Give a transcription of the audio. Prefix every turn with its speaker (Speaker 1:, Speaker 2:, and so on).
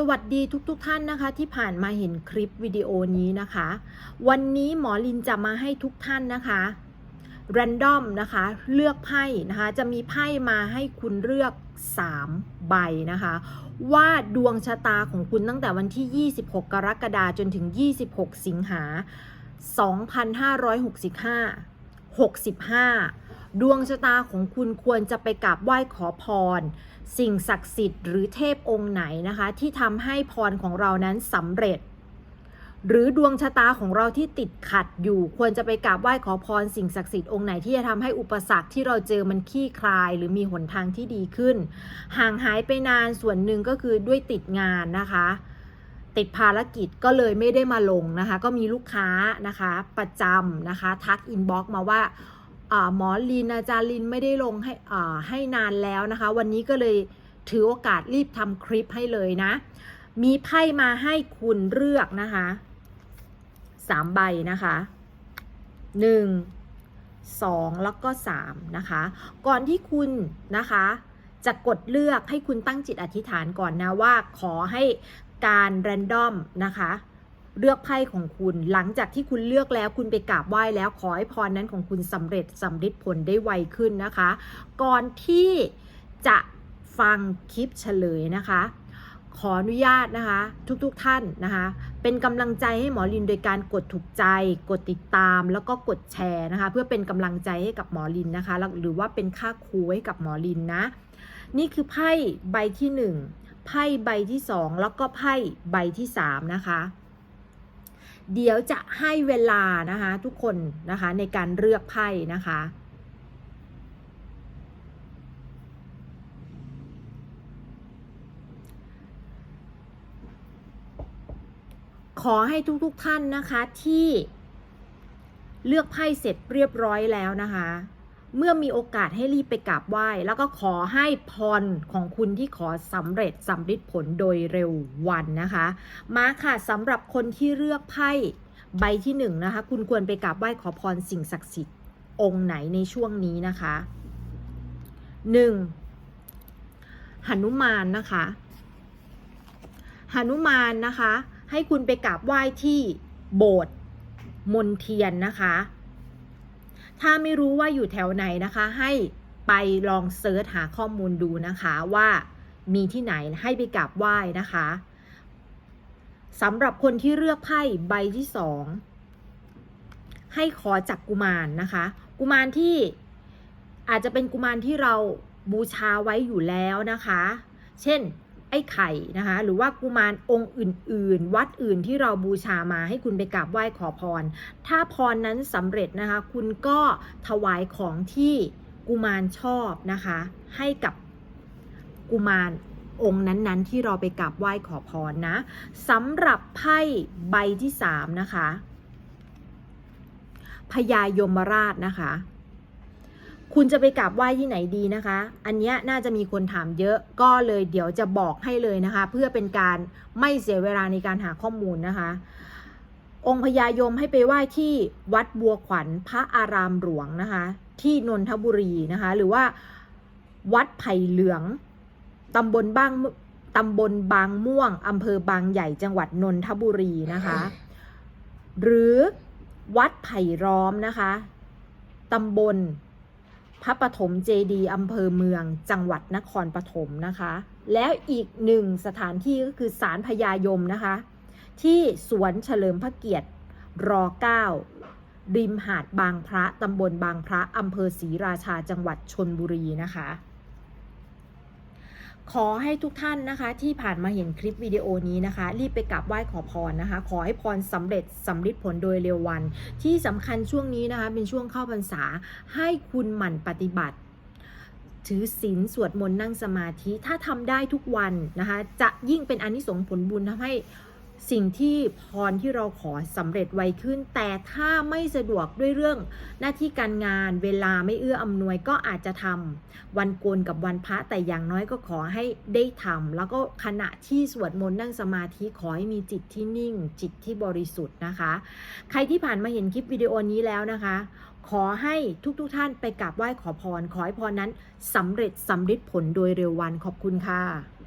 Speaker 1: สวัสดีทุกๆทท่านนะคะที่ผ่านมาเห็นคลิปวิดีโอนี้นะคะ วันนี้หมอลินจะมาให้ทุกท่านนะคะ random นะคะเลือกไพ่นะคะ จะมีไพ่มาให้คุณเลือก 3 ใบนะคะ ว่าดวงชะตาของคุณตั้งแต่วันที่ 26 กรกฎาคมจนถึง 26 สิงหา 2565 65 ดวงชะตาของคุณควรจะไปกราบไหว้ขอพร สิ่งศักดิ์สิทธิ์หรือเทพองค์ไหนนะคะ ที่ทำให้พรของเรานั้นสำเร็จ หรือดวงชะตาของเราที่ติดขัดอยู่ ควรจะไปกราบไหว้ขอพร สิ่งศักดิ์สิทธิ์องค์ไหนที่จะทำให้อุปสรรคที่เราเจอมันคลี่คลาย หรือมีหนทางที่ดีขึ้น ห่างหายไปนานส่วนหนึ่งก็คือด้วยติดงานนะคะติดภารกิจก็เลยไม่ได้มาลงนะคะ ก็มีลูกค้านะคะประจำนะคะ ทักอินบ็อกมาว่าอ่า หมอลินอาจารย์ลินไม่ได้ลงให้ให้นานแล้วนะคะ วันนี้ก็เลยถือโอกาสรีบทำคลิปให้เลยนะ มีไพ่มาให้คุณเลือกนะคะสามใบนะคะหนึ่งสองแล้วก็สามนะคะ ก่อนที่คุณนะคะจะกดเลือกให้คุณตั้งจิตอธิษฐานก่อนนะว่าขอให้การแรนดอมนะคะ เลือกไพ่ของคุณ หลังจากที่คุณเลือกแล้วคุณไปกราบไหว้แล้วขอให้พรนั้นของคุณสำเร็จสำเร็จผลได้ไวขึ้นนะคะ ก่อนที่จะฟังคลิปเฉลยนะคะ ขออนุญาตนะคะ ทุกๆทท่านนะคะ เป็นกำลังใจให้หมอลินโดยการกดถูกใจ กดติดตาม แล้วก็กดแชร์นะคะ เพื่อเป็นกำลังใจให้กับหมอลินนะคะ หรือว่าเป็นค่าครูให้กับหมอลินนะ นี่คือไพ่ใบที่หนึ่งไพ่ใบที่สองแล้วก็ไพ่ใบที่สามนะคะ เดี๋ยวจะให้เวลานะคะทุกคนนะคะในการเลือกไพ่นะคะขอให้ทุกๆทท่านนะคะที่เลือกไพ่เสร็จเรียบร้อยแล้วนะคะ เมื่อมีโอกาสให้รีบไปกราบไหว้ แล้วก็ขอให้พรของคุณที่ขอสำเร็จสำเร็จผลโดยเร็ววันนะคะ มาค่ะสำหรับคนที่เลือกไพ่ใบที่หนึ่งนะคะ คุณควรไปกราบไหว้ขอพรสิ่งศักดิ์สิทธิ์องค์ไหนในช่วงนี้นะคะหนึ่งหนุมานนะคะหนุมานนะคะ ให้คุณไปกราบไหว้ที่โบสถ์มนเทียนนะคะ ถ้าไม่รู้ว่าอยู่แถวไหนนะคะ ให้ไปลองเซิร์ชหาข้อมูลดูนะคะว่ามีที่ไหนให้ไปกราบไหว้นะคะสำหรับคนที่เลือกไพ่ใบที่สองให้ขอจากกุมารนะคะ กุมารที่อาจจะเป็นกุมารที่เราบูชาไว้อยู่แล้วนะคะ เช่น ไอ้ไข่นะคะ หรือว่ากุมารองค์อื่น ๆ วัดอื่นที่เราบูชามาให้คุณไปกราบไหว้ขอพร ถ้าพรนั้นสำเร็จนะคะ คุณก็ถวายของที่กุมารชอบนะคะ ให้กับกุมารองค์นั้นๆ ที่เราไปกราบไหว้ขอพรนะสำหรับไพ่ใบที่สามนะคะพญายมราชนะคะ คุณจะไปกราบไหว้ที่ไหนดีนะคะ อันนี้น่าจะมีคนถามเยอะก็เลยเดี๋ยวจะบอกให้เลยนะคะ เพื่อเป็นการไม่เสียเวลาในการหาข้อมูลนะคะ องค์พญายมให้ไปไหว้ที่วัดบัวขวัญพระอารามหลวงนะคะ ที่นนทบุรีนะคะ หรือว่าวัดไผ่เหลืองตำบลบางตำบลบางม่วงอำเภอบางใหญ่จังหวัดนนทบุรีนะคะ หรือวัดไผ่ล้อมนะคะตำบล พระปฐมเจดีย์อำเภอเมืองจังหวัดนครปฐมนะคะ แล้วอีกหนึ่งสถานที่ก็คือศาลพญายมนะคะ ที่สวนเฉลิมพระเกียรติร9ริมหาดบางพระตำบลบางพระอำเภอศรีราชาจังหวัดชนบุรีนะคะ ขอให้ทุกท่านนะคะ ที่ผ่านมาเห็นคลิปวิดีโอนี้นะคะ รีบไปกราบไหว้ขอพรนะคะ ขอให้พรสำเร็จสำลิดผลโดยเร็ววัน ที่สำคัญช่วงนี้นะคะ เป็นช่วงเข้าพรรษาให้คุณหมั่นปฏิบัติถือศีลสวดมนต์นั่งสมาธิถ้าทำได้ทุกวันนะคะ จะยิ่งเป็นอนิสงส์ผลบุญทำให้ สิ่งที่พรที่เราขอสำเร็จไวขึ้น แต่ถ้าไม่สะดวกด้วยเรื่องหน้าที่การงานเวลาไม่เอื้ออำนวยก็อาจจะทำวันโกนกับวันพระแต่อย่างน้อยก็ขอให้ได้ทำแล้วก็ขณะที่สวดมนต์นั่งสมาธิขอให้มีจิตที่นิ่ง จิตที่บริสุทธิ์นะคะ ใครที่ผ่านมาเห็นคลิปวิดีโอนี้แล้วนะคะ ขอให้ทุกๆทท่านไปกราบไหว้ขอพร ขอให้พรนั้นสำเร็จสำเร็จผลโดยเร็ววันขอบคุณค่ะ